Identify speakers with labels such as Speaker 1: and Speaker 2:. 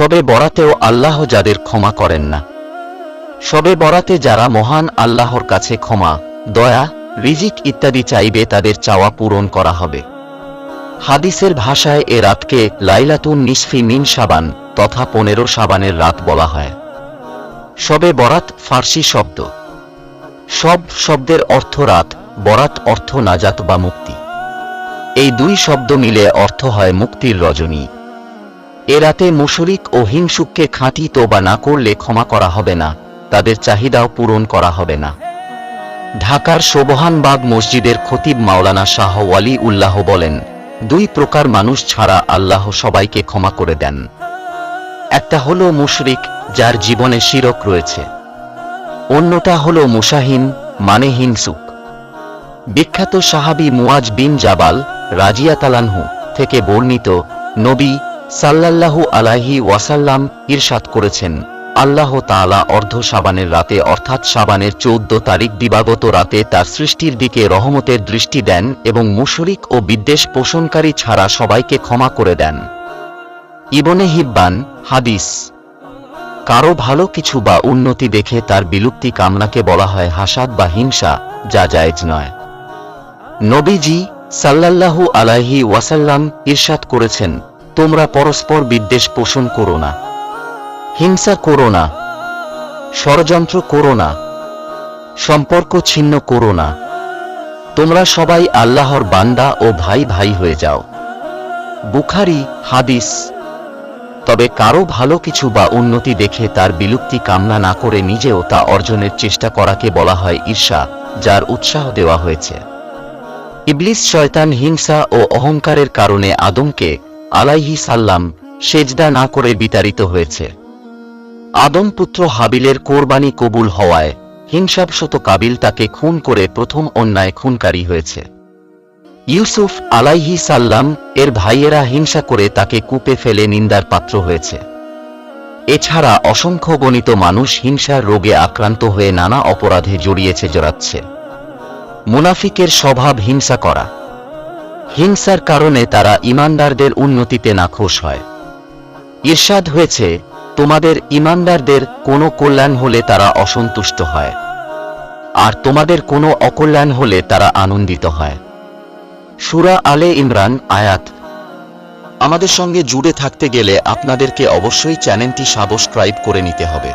Speaker 1: সবে বরাতেও আল্লাহ যাদের ক্ষমা করেন না। সবে বরাতে যারা মহান আল্লাহর কাছে ক্ষমা, দয়া, রিজিক ইত্যাদি চাইবে তাদের চাওয়া পূরণ করা হবে। হাদিসের ভাষায় এ রাতকে লাইলাতুন নিসফি মিন সাবান তথা পনেরো সাবানের রাত বলা হয়। সবে বরাত ফার্সি শব্দ। সব শব্দের অর্থ রাত, বরাত অর্থ নাজাত বা মুক্তি। এই দুই শব্দ মিলে অর্থ হয় মুক্তির রজনী। এ রাতে মুশরিক ও হিংসুককে খাঁটি তোবা না করলে ক্ষমা করা হবে না, তাদের চাহিদাও পূরণ করা হবে না। ঢাকার সোবহানবাগ মসজিদের খতিব মাওলানা শাহ ওয়ালি উল্লাহ বলেন, দুই প্রকার মানুষ ছাড়া আল্লাহ সবাইকে ক্ষমা করে দেন। একটা হলো মুশরিক, যার জীবনে শিরক রয়েছে। অন্যটা হলো মুসাহিন মানে হিংসুক। বিখ্যাত সাহাবি মুয়াজ বিন জাবাল রাজিয়া তালানহু থেকে বর্ণিত নবী সাল্লাল্লাহু আলাইহি ওয়াসাল্লাম ইরশাদ করেছেন। আল্লাহ তাআলা অর্ধ সাবানের রাতে অর্থাৎ সাবানের চৌদ্দ তারিখ দিবাগত রাতে তার সৃষ্টির দিকে রহমতের দৃষ্টি দেন এবং মুশরিক ও বিদ্বেষ পোষণকারী ছাড়া সবাইকে ক্ষমা করে দেন। ইবনে হিব্বান, হাদিস। কারও ভালো কিছু বা উন্নতি দেখে তার বিলুপ্তি কামনাকে বলা হয় হাসাদ বা হিংসা, যা জায়েজ নয়। নবীজি সাল্লাল্লাহু আলাইহি ওয়াসাল্লাম ইরশাদ করেছেন তোমরা পরস্পর বিদ্বেষ পোষণ করো না। হিংসা করো না। ষড়যন্ত্র করো না। সম্পর্ক ছিন্ন করো না। তোমরা সবাই আল্লাহর বান্দা ও ভাই ভাই হয়ে যাও। বুখারি, হাদিস। তবে কারও ভালো কিছু বা উন্নতি দেখে তার বিলুপ্তি কামনা না করে নিজেও তা অর্জনের চেষ্টা করাকে বলা হয় ঈর্ষা, যার উৎসাহ দেওয়া হয়েছে। ইবলিস, শয়তান, হিংসা ও অহংকারের কারণে আদমকে আলাইহি সাল্লাম সেজদা না করে বিতাড়িত হয়েছে। আদম পুত্র হাবিলের কোরবানি কবুল হওয়ায় হিংসাবশত কাবিল তাকে খুন করে প্রথম অন্যায় খুনকারী হয়েছে। ইউসুফ আলাইহি সাল্লাম এর ভাইয়েরা হিংসা করে তাকে কূপে ফেলে নিন্দার পাত্র হয়েছে। এছাড়া অসংখ্য গণিত মানুষ হিংসার রোগে আক্রান্ত হয়ে নানা অপরাধে জড়িয়েছে জড়াচ্ছে মুনাফিকের স্বভাব হিংসা করা। হিংসার কারণে তারা ইমানদারদের উন্নতিতে নাখোশ হয়। ঈর্ষাদ হয়েছে, তোমাদের ইমানদারদের কোনো কল্যাণ হলে তারা অসন্তুষ্ট হয়, আর তোমাদের কোনো অকল্যাণ হলে তারা আনন্দিত হয়। সুরা আলে ইমরান, আয়াত। আমাদের সঙ্গে জুড়ে থাকতে গেলে আপনাদেরকে অবশ্যই চ্যানেলটি সাবস্ক্রাইব করে নিতে হবে।